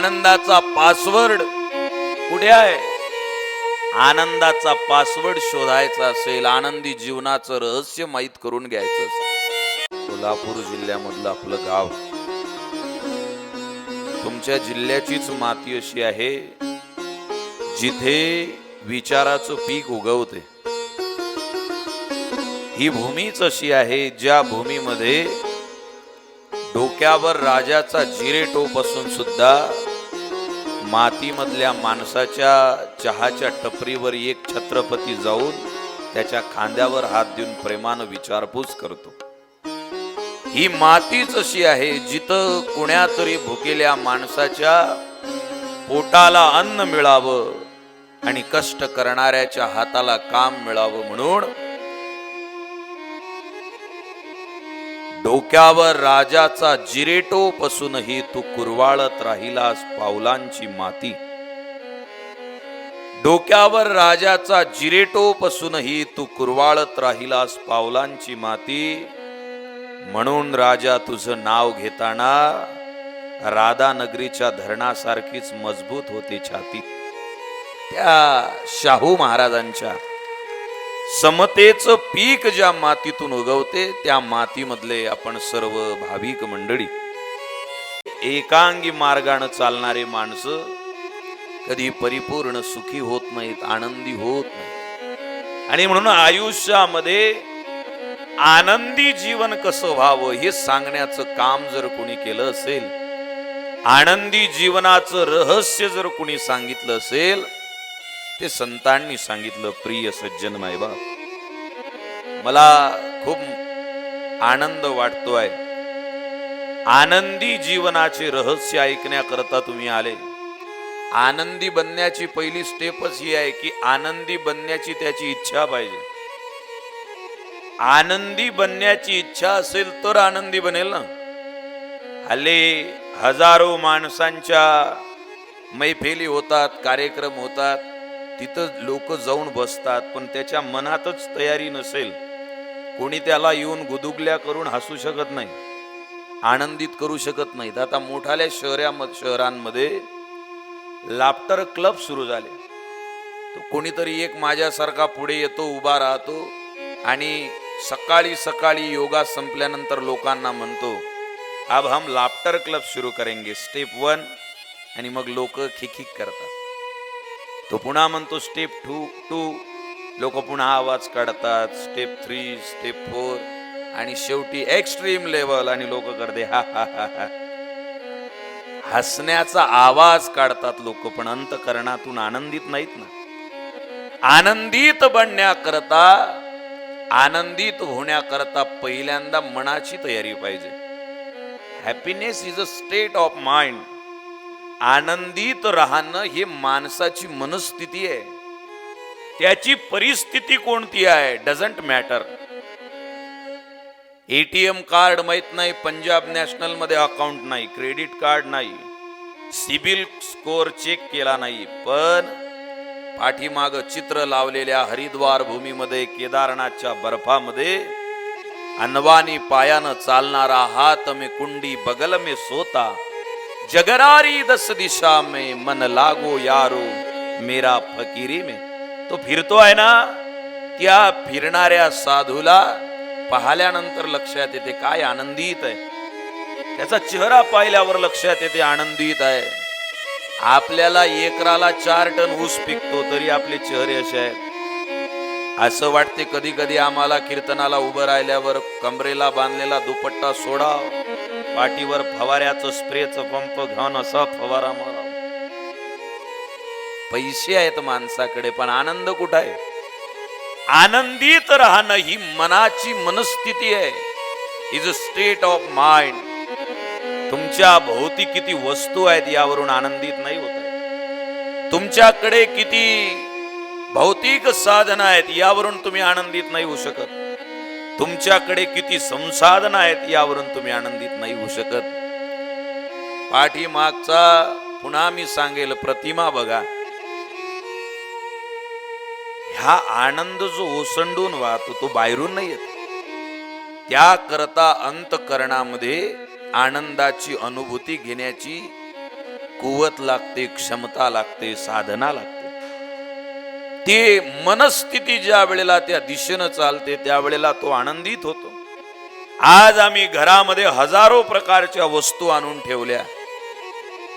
आनंदाचा पासवर्ड कुठे आहे? आनंदाचा पासवर्ड शोधायचा असेल आनंदी जीवनाचं रहस्य माहीत करून घ्यायचं असेल. कोल्हापूर जिल्ह्यामधलं आपलं गाव. तुमच्या जिल्ह्याचीच माती अशी आहे जिथे विचाराचं पीक उगवते. ही भूमीच अशी आहे ज्या भूमीमध्ये डोक्यावर राजाचा जिरेटोप असून सुद्धा मातीमधल्या माणसाच्या चहाच्या टपरीवर एक छत्रपती जाऊन त्याच्या खांद्यावर हात देऊन प्रेमानं विचारपूस करतो. ही मातीच अशी आहे जिथं कुण्यातरी भुकेल्या माणसाच्या पोटाला अन्न मिळावं आणि कष्ट करणाऱ्याच्या हाताला काम मिळावं म्हणून डोक्यावर राजाचा जिरेटोप असूनही तू कुरवाळत राहिलास पावलांची माती. डोक्यावर राजाचा जिरेटोप असूनही तू कुरवाळत राहिलास पावलांची माती. म्हणून राजा तुझं नाव घेताना राधानगरीच्या धरणासारखीच मजबूत होते छाती. त्या शाहू महाराजांच्या समतेचं पीक ज्या मातीतून उगवते त्या मातीमधले आपण सर्व भाविक मंडळी. एकांगी मार्गानं चालणारे माणसं कधी परिपूर्ण सुखी होत नाहीत आनंदी होत नाहीत. आणि म्हणून आयुष्यामध्ये आनंदी जीवन कसं व्हावं हे सांगण्याचं काम जर कोणी केलं असेल आनंदी जीवनाचं रहस्य जर कोणी सांगितलं असेल ते संतांनी सांगितलं प्रिय सज्जन मायबाप मला खूप आनंद वाटतोय. आनंदी जीवनाचे रहस्य ऐकण्याकरता तुम्ही आले. आनंदी बनण्याची पहिली स्टेपच ही आहे की आनंदी बनण्याची त्याची इच्छा पाहिजे. आनंदी बनण्याची इच्छा असेल तर आनंदी बनेल ना. हल्ली हजारो माणसांच्या मैफिली होतात कार्यक्रम होतात. तिथं लोक जाऊन बसतात पण त्याच्या मनातच तयारी नसेल. कोणी त्याला येऊन गुदुगल्या करून हसू शकत नाही आनंदित करू शकत नाहीत. आता मोठाल्या शहरामध्ये शहरांमध्ये लाफ्टर क्लब सुरू झाले. तो कोणीतरी एक माझ्यासारखा पुढे येतो उभा राहतो आणि सकाळी सकाळी योगा संपल्यानंतर लोकांना म्हणतो अब हम लाफ्टर क्लब सुरू करेंगे स्टेप वन. आणि मग लोक खिखिक करतात. तो पुन्हा म्हणतो स्टेप टू टू लोक पुन्हा आवाज काढतात स्टेप थ्री स्टेप फोर आणि शेवटी एक्स्ट्रीम लेवल आणि लोक करते हा हा हा हा. हसण्याचा आवाज काढतात लोक पण अंतकरणातून आनंदित नाहीत ना. आनंदित बनण्याकरता आनंदित होण्याकरता पहिल्यांदा मनाची तयारी पाहिजे. Happiness is a state of mind आनंदित राहणं हे माणसाची मनस्थिती आहे. त्याची परिस्थिती कोणती आहे? डझंट मॅटर एटीएम कार्ड माहीत नाही पंजाब नॅशनलमध्ये अकाउंट नाही क्रेडिट कार्ड नाही सिबिल स्कोर चेक केला नाही पण पाठीमाग चित्र लावलेल्या हरिद्वार भूमीमध्ये केदारनाथच्या बर्फामध्ये अनवानी पायानं चालणारा हात में कुंडी बगल मे सोता जगरारी दस दिशा में मन लागो यारो। मेरा फकीरी में। तो फिरतो आहे ना त्या फिरणाऱ्या साधूला पाहिल्यानंतर लक्षात येते काय आनंदित आहे? त्याचा चेहरा पाहिल्यावर लक्षात येते आनंदित आहे. आपल्याला एकराला चार टन ऊस पिकतो तरी आपले चेहरे असे आहेत. असं वाटते कधी कधी आम्हाला कीर्तनाला उभं राहिल्यावर कमरेला बांधलेला दुपट्टा सोडाव. पाठीवर फवाऱ्याचं स्प्रेचं पंप घेऊन असा फवारा मारा. पैसे आहेत माणसाकडे पण आनंद कुठं आहे? आनंदित राहणं ही मनाची मनस्थिती आहे. Is a state of mind तुमच्या भोवती किती वस्तू आहेत यावरून आनंदित नाही होत आहे. तुमच्याकडे किती भौतिक साधन आहेत यावरून तुम्ही आनंदित नाही होऊ शकत. तुमच्याकडे किती संसाधन आहेत यावरून तुम्ही आनंदित नाही होऊ शकत. पाठीमागचा पुन्हा मी सांगेल प्रतिमा बघा. हा आनंद जो ओसंडून वाहतो तो बाहेरून नाही येत. त्याकरता अंतकरणामध्ये आनंदाची अनुभूती घेण्याची कुवत लागते क्षमता लागते साधना लागते. ते मनस्थिती ज्या वेळेला त्या दिशेनं चालते त्यावेळेला तो आनंदित होतो. आज आम्ही घरामध्ये हजारो प्रकारच्या वस्तू आणून ठेवल्या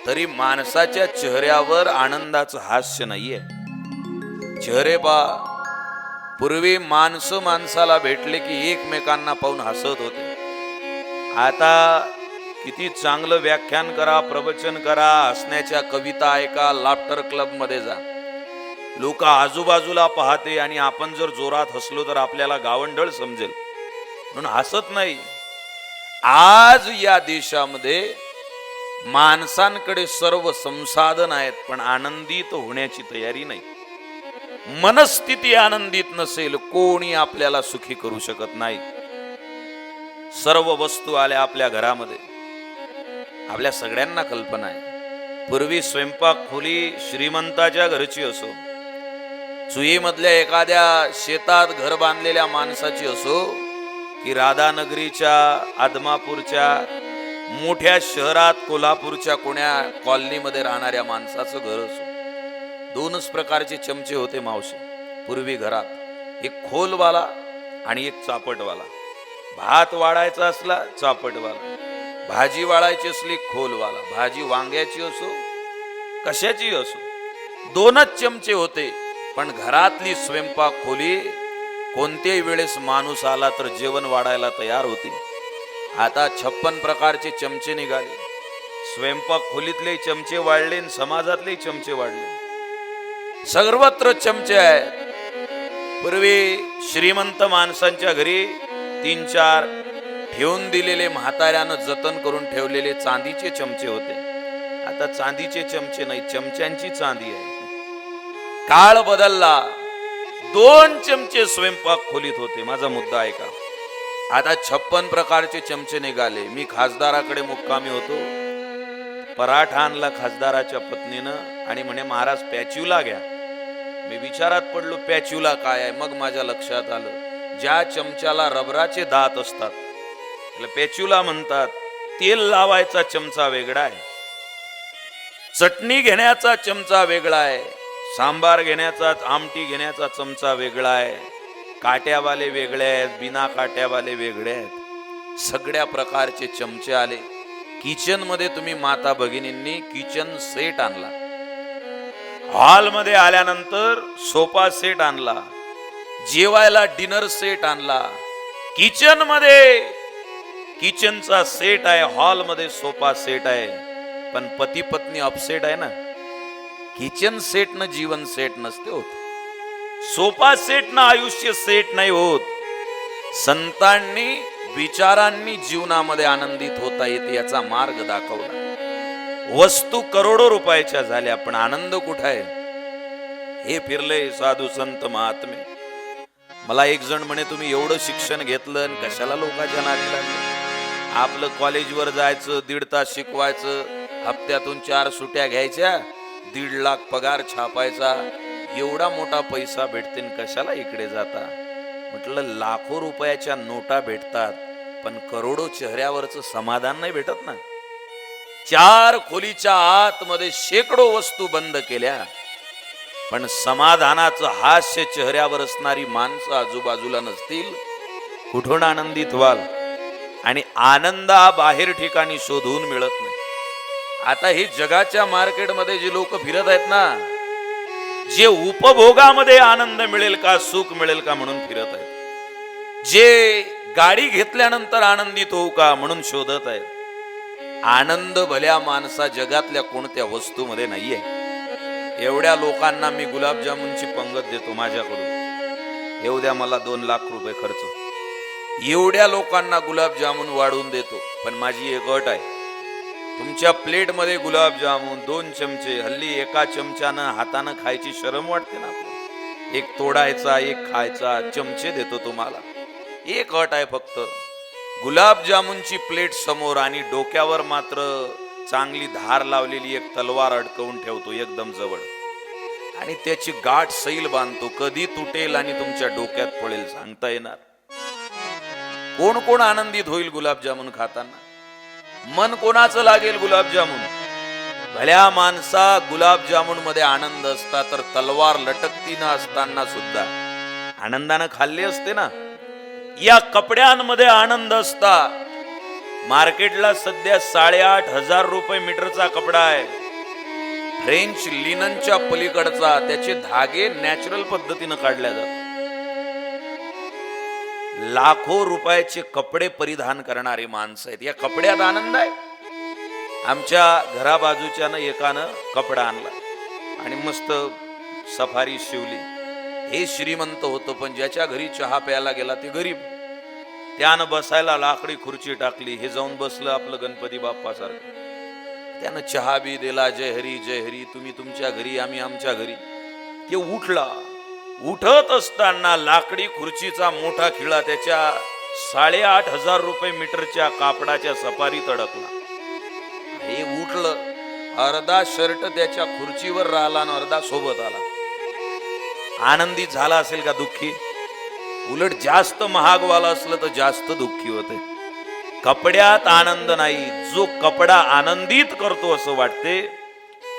तरी माणसाच्या चेहऱ्यावर आनंदाचं हास्य नाहीये. चेहरे बा पूर्वी माणसं माणसाला भेटले की एकमेकांना पाहून हसत होते. आता किती चांगलं व्याख्यान करा प्रवचन करा हसण्याच्या कविता ऐका लाफ्टर क्लबमध्ये जा. लोक आजूबाजूला पाहते आणि आपण जर जोरात हसलो तर आपल्याला गावंढळ समजेल. म्हणून हसत नाही. आज या देशामध्ये माणसांकडे सर्व संसाधन आहेत पण आनंदित होण्याची तयारी नाही. मनस्थिती आनंदित नसेल कोणी आपल्याला सुखी करू शकत नाही. सर्व वस्तू आल्या आपल्या घरामध्ये. आपल्या सगळ्यांना कल्पना आहे. पूर्वी स्वयंपाक खोली श्रीमंताच्या घरची असो सुईमधल्या एखाद्या शेतात घर बांधलेल्या माणसाची असो की राधानगरीच्या आदमापूरच्या मोठ्या शहरात कोल्हापूरच्या कोण्या कॉलनीमध्ये राहणाऱ्या माणसाचं घर असो. दोनच प्रकारचे चमचे होते मावशी. पूर्वी घरात. एक खोलवाला आणि एक चापटवाला. भात वाढायचा असला चापटवाला. भाजी वाळायची असली खोलवाला. भाजी वांग्याची असो कशाची असो. दोनच चमचे होते. पण घरातली स्वयंपाक खोली कोणत्याही वेळेस माणूस आला तर जेवण वाढायला तयार होते. आता छप्पन प्रकारचे चमचे निघाले. स्वयंपाक खोलीतले चमचे वाढले आणि समाजातले चमचे वाढले. सर्वत्र चमचे आहेत. पूर्वी श्रीमंत माणसांच्या घरी तीन चार ठेवून दिलेले म्हाताऱ्यानं जतन करून ठेवलेले चांदीचे चमचे होते. आता चांदीचे चमचे नाही चमच्यांची चांदी आहे. काळ बदलला. दोन चमचे स्वयंपाक खोलीत होते. माझा मुद्दा आहे का? आता छप्पन प्रकारचे चमचे निघाले. मी खासदाराकडे मुक्कामी होतो. पराठा आणला खासदाराच्या पत्नीनं आणि म्हणे महाराज पॅच्युला घ्या. मी विचारात पडलो पॅच्युला काय आहे? मग माझ्या लक्षात आलं ज्या चमच्याला रबराचे दात असतात त्याला पॅच्युला म्हणतात तेल लावायचा चमचा वेगळा आहे. चटणी घेण्याचा चमचा वेगळा आहे. सांबार घेण्याचा आमटी घेण्याचा चमचा वेगळा आहे. काट्यावाले वेगळे आहेत बिना काट्यावाले वेगळे आहेत. सगळ्या प्रकारचे चमचे आले. किचनमध्ये तुम्ही माता भगिनींनी किचन सेट आणला. हॉलमध्ये आल्यानंतर सोफा सेट आणला. जेवायला डिनर सेट आणला. किचनमध्ये किचनचा सेट आहे हॉलमध्ये सोफा सेट आहे. पण पती पत्नी अपसेट आहे ना? किचन सेटनं जीवन सेट नसते होत. सोफा सेटनं आयुष्य सेट नाही होत. संतांनी विचारांनी जीवनामध्ये आनंदित होता येते याचा मार्ग दाखवला. वस्तू करोडो रुपयाच्या झाल्या पण आनंद कुठं आहे? हे फिरले साधू संत महात्मे. मला एक जण म्हणे तुम्ही एवढं शिक्षण घेतलं आणि कशाला लोकांच्या नादी लागले? आपलं कॉलेजवर जायचं दीड तास शिकवायचं हप्त्यातून चार सुट्या घ्यायच्या दीड लाख पगार छापायचा एवढा मोठा पैसा भेटते कशाला इकडे जाता? म्हटलं लाखो रुपयाच्या नोटा भेटतात पण करोडो चेहऱ्यावरचं समाधान नाही भेटत ना. चार खोलीच्या आतमध्ये शेकडो वस्तू बंद केल्या. पण समाधानाचं हास्य चेहऱ्यावर असणारी माणसं आजूबाजूला नसतील कुठून आनंदित व्हाल? आणि आनंद हा बाहेर ठिकाणी शोधून मिळत नाही. आता ही जगाच्या मार्केटमध्ये जे लोक फिरत आहेत ना जे उपभोगामध्ये आनंद मिळेल का सुख मिळेल का म्हणून फिरत आहेत. जे गाडी घेतल्यानंतर आनंदित होऊ का म्हणून शोधत आहेत. आनंद भल्या माणसा जगातल्या कोणत्या वस्तूमध्ये नाहीये. एवढ्या लोकांना मी गुलाबजामुनची पंगत देतो माझ्याकडून. येऊ द्या मला दोन लाख रुपये खर्च. एवढ्या लोकांना गुलाबजामुन वाढवून देतो पण माझी एक अट आहे. तुमच्या प्लेटमध्ये गुलाबजामुन दोन चमचे हल्ली एका चमच्यानं हातानं खायची शरम वाटते ना एक तोडायचा एक खायचा चमचे देतो तुम्हाला. एक अट आहे फक्त. गुलाबजामुनची प्लेट समोर आणि डोक्यावर मात्र चांगली धार लावलेली एक तलवार अडकवून ठेवतो एकदम जवळ. आणि त्याची गाठ सैल बांधतो कधी तुटेल आणि तुमच्या डोक्यात पडेल सांगता येणार. कोण कोण आनंदित होईल गुलाबजामुन खाताना? मन कोणाचं लागेल गुलाबजामुन? भल्या माणसा गुलाबजामुनमध्ये आनंद असता तर तलवार लटकतीनं असताना सुद्धा. आनंदानं खाल्ले असते ना? या कपड्यांमध्ये आनंद असता. मार्केटला सध्या साडेआठ हजार रुपये मीटरचा कपडा आहे. फ्रेंच लिननच्या पलीकडचा त्याचे धागे नॅचरल पद्धतीनं काढल्या जातात. लाखो रुपयाचे कपडे परिधान करणारी माणसं आहेत. या कपड्यात आनंद आहे. आमच्या घराबाजूच्यानं एकानं कपडा आणला. आणि मस्त सफारी शिवली. हे श्रीमंत होतं पण ज्याच्या घरी चहा प्यायला गेला ते गरीब. त्यानं बसायला लाकडी खुर्ची टाकली. हे जाऊन बसलं आपलं गणपती बाप्पासारखं. त्यानं चहा बी दिला जय हरी जय हरी तुम्ही तुमच्या घरी आम्ही आमच्या घरी. ते उठला. उठत असताना लाकडी खुर्चीचा मोठा खिळा त्याच्या साडेआठ हजार रुपये मीटरच्या कापडाच्या सफारीत अडकला हे उठलं. अर्धा शर्ट त्याच्या खुर्चीवर राहिला आणि अर्धा सोबत आला. आनंदी झाला असेल का दुःखी? उलट जास्त महागवाला असलं तर जास्त दुःखी होते. कपड्यात आनंद नाही. जो कपडा आनंदित करतो असं वाटते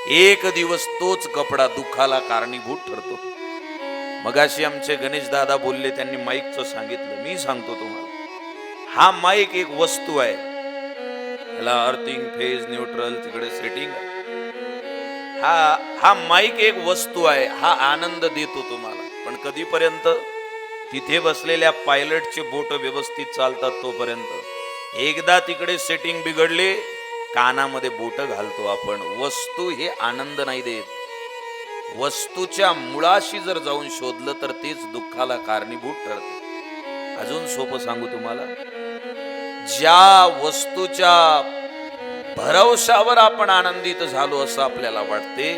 एक दिवस तोच कपडा दुःखाला कारणीभूत ठरतो. मगाशी आमचे गणेश दादा बोलले त्यांनी माईकचं सांगितलं. मी सांगतो तुम्हाला. हा माईक एक वस्तू आहे. याला अर्थिंग फेज न्यूट्रल तिकडे सेटिंग हा हा माईक एक वस्तू आहे. हा आनंद देतो तुम्हाला. पण कधीपर्यंत? तिथे बसलेल्या पायलटचे बोट व्यवस्थित चालतात तोपर्यंत. एकदा तिकडे सेटिंग बिघडले कानामध्ये बोट घालतो आपण. वस्तू हे आनंद नाही देत. वस्तूच्या मुळाशी जर जाऊन शोधलं तर तेच दुःखाला कारणीभूत ठरते. अजून सोपं सांगू तुम्हाला? ज्या वस्तूच्या भरवशावर आपण आनंदित झालो असं आपल्याला वाटते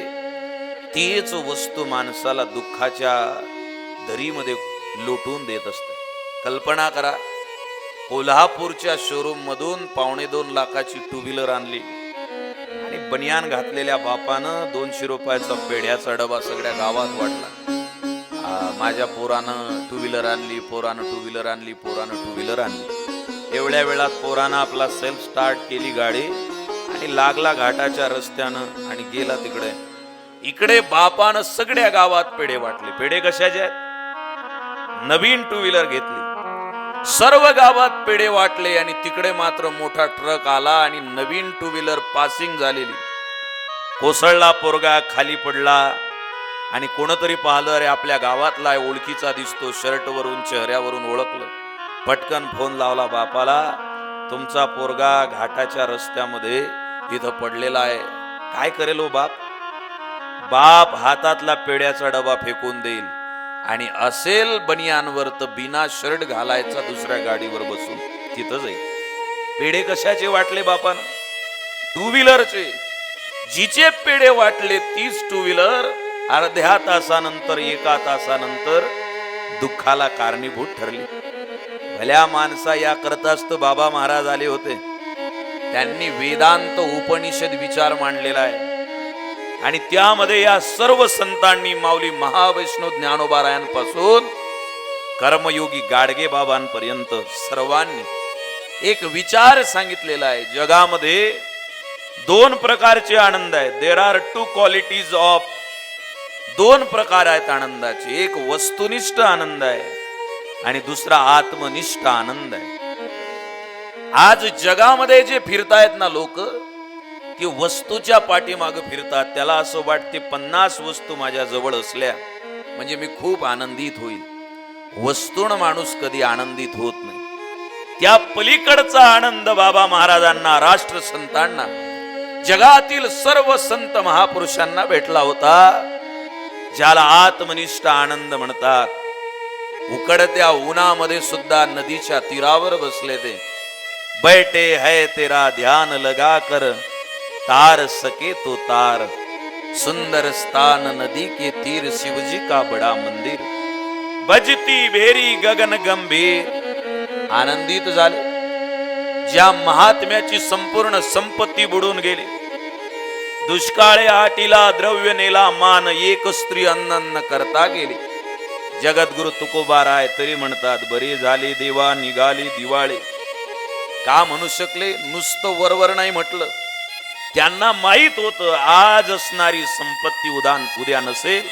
तीच वस्तू माणसाला दुःखाच्या दरीमध्ये लोटून देत असते. कल्पना करा कोल्हापूरच्या शोरूम मधून पावणे दोन लाखाची टू व्हीलर आणली. आणि बनियान घातलेल्या बापानं दोनशे रुपयाचा पेढ्याचा डबा सगळ्या गावात वाटला माझ्या पोरानं टू व्हीलर आणली पोरानं टू व्हीलर आणली पोरानं टू व्हीलर आणली. एवढ्या वेळात पोरानं आपला सेल्फ स्टार्ट केली गाडी आणि लागला घाटाच्या रस्त्यानं आणि गेला तिकडे. इकडे बापानं सगळ्या गावात पेढे वाटले. पेढे कशाचे आहेत? नवीन टू व्हीलर घेतली. सर्व गावात पेढे वाटले आणि तिकडे मात्र मोठा ट्रक आला आणि नवीन टू व्हीलर पासिंग झालेली. कोसळला पोरगा खाली पडला आणि कोणतरी पाहिलं अरे आपल्या गावातला ओळखीचा दिसतो शर्टवरून चेहऱ्यावरून ओळखलं. पटकन फोन लावला बापाला. तुमचा पोरगा घाटाच्या रस्त्यामध्ये तिथं पडलेला आहे. काय करेल हो बाप? बाप हातातला पेड्याचा डबा फेकून देईल. आणि असेल बनियानवर तर बिना शर्ट घालायचा दुसऱ्या गाडीवर बसून तिथं जाईल. पेढे कशाचे वाटले बापान? टू व्हीलरचे जिचे पेढे वाटले तीच टू व्हीलर अर्ध्या तासानंतर एका तासानंतर दुःखाला कारणीभूत ठरली. भल्या माणसा या करताच तर बाबा महाराज आले होते. त्यांनी वेदांत उपनिषद विचार मांडलेला आहे. आणि त्यामध्ये या सर्व संतांनी माऊली महावैष्णव ज्ञानोबारायांपासून कर्मयोगी गाडगे बाबांपर्यंत सर्वांनी एक विचार सांगितलेला आहे. जगामध्ये दोन प्रकारचे आनंद आहेत. There are two qualities of दोन प्रकार आहेत आनंदाचे. एक वस्तुनिष्ठ आनंद आहे आणि दुसरा आत्मनिष्ठ आनंद आहे. आज जगामध्ये जे फिरतायत ना लोक ती वस्तूच्या पाठीमाग फिरतात. त्याला असं वाटते पन्नास वस्तू माझ्या जवळ असल्या म्हणजे मी खूप आनंदित होईल. वस्तून माणूस कधी आनंदित होत नाही. त्या पलीकडचा आनंद बाबा महाराजांना राष्ट्रसंतांना जगातील सर्व संत महापुरुषांना भेटला होता. ज्याला आत्मनिष्ठ आनंद म्हणतात. उकडत्या उन्हामध्ये सुद्धा नदीच्या तीरावर बसले ते. बैठे है तेरा ध्यान लगा कर तार सके तो तार सुंदर स्थान नदी के तीर शिवजी का बड़ा मंदिर। बजती भेरी गगन गंभीर आनंदित झाले। ज्या महात्म्याची संपूर्ण संपत्ती बुडून गेली। दुष्काळे आटीला द्रव्य नेला मान एक स्त्री अन्न करता गेली। जगद्गुरु तुकोबाराय तरी म्हणतात बरी झाली देवा निघाली दिवाळी. का म्हणू शकले? नुसतं वरवर नाही म्हटलं. त्यांना माहीत होत आज असणारी संपत्ती उदान उद्या नसेल.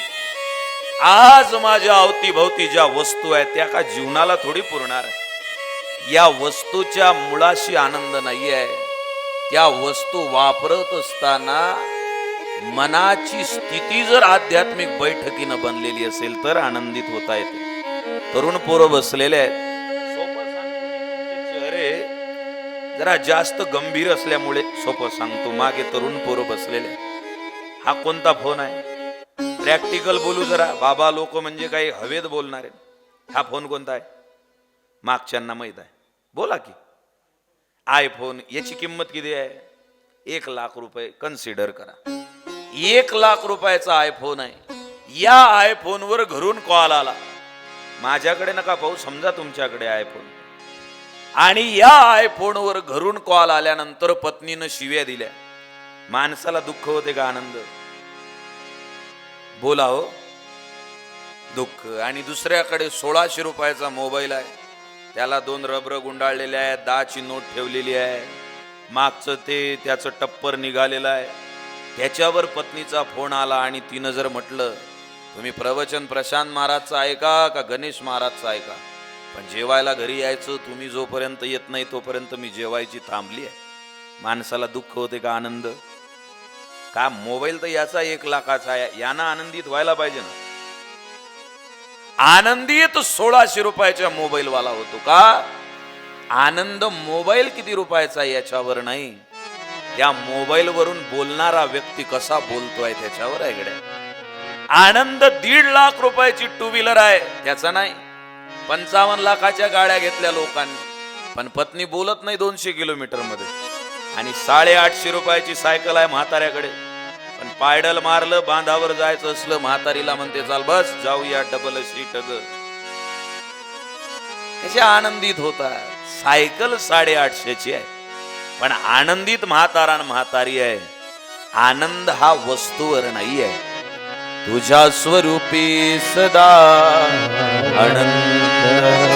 आज माझ्या अवतीभोवती ज्या वस्तू आहेत त्या का जीवनाला थोडी पुरणार आहे या वस्तूच्या मुळाशी आनंद नाही आहे त्या वस्तू वापरत असताना मनाची स्थिती जर आध्यात्मिक बैठकीनं बनलेली असेल तर आनंदित होता येते. तरुण पोरं बसलेले आहेत. जरा जास्त गंभीर असल्यामुळे सोपं सांगतो. मागे तरुण पोरं बसलेले हा कोणता फोन आहे? प्रॅक्टिकल बोलू जरा. बाबा लोक म्हणजे काही हवेत बोलणारे. हा फोन कोणता आहे? मागच्यांना माहीत आहे. बोला की. आयफोन याची किंमत किती आहे? एक लाख रुपये. कन्सिडर करा. एक लाख रुपयाचा आयफोन आहे. या आयफोनवर घरून कॉल आला. माझ्याकडे नका पाहू. समजा तुमच्याकडे आयफोन आणि या आयफोनवर घरून कॉल आल्यानंतर पत्नीनं शिव्या दिल्या. माणसाला दुःख होते का आनंद? बोला हो. दुःख. आणि दुसऱ्याकडे सोळाशे रुपयाचा मोबाईल आहे. त्याला दोन रबर गुंडाळलेले आहेत दहाची नोट ठेवलेली आहे. मागचं ते त्याचं टप्पर निघालेलं आहे. त्याच्यावर पत्नीचा फोन आला आणि तिनं जर म्हटलं तुम्ही प्रवचन प्रशांत महाराजचं ऐका का गणेश महाराजचं ऐका पण जेवायला घरी यायचं तुम्ही जोपर्यंत येत नाही तोपर्यंत मी जेवायची थांबली आहे. माणसाला दुःख होते का आनंद? का मोबाईल तर याचा एक लाखाचा आहे. यानं आनंदित व्हायला पाहिजे ना. आनंदित सोळाशे रुपयाच्या मोबाईल वाला होतो का? आनंद मोबाईल किती रुपयाचा याच्यावर नाही. त्या मोबाईलवरून बोलणारा व्यक्ती कसा बोलतोय त्याच्यावर आहे गड्या. आनंद दीड लाख रुपयाची टू व्हीलर आहे त्याचा नाही. पंचावन्न लाखाच्या गाड्या घेतल्या लोकांनी. पण पत्नी बोलत नाही दोनशे किलोमीटरमध्ये. आणि साडेआठशे रुपयाची सायकल आहे म्हाताऱ्याकडे. पण पायडल मारलं बांधावर जायचं असलं म्हातारीला म्हणते चाल बस जाऊया डबल सीट कसे आनंदित होता सायकल साडेआठशेची आहे. पण आनंदित म्हातारा म्हातारी आहे. आनंद हा वस्तूवर नाही आहे तुझ्या स्वरूपी सदा अनंत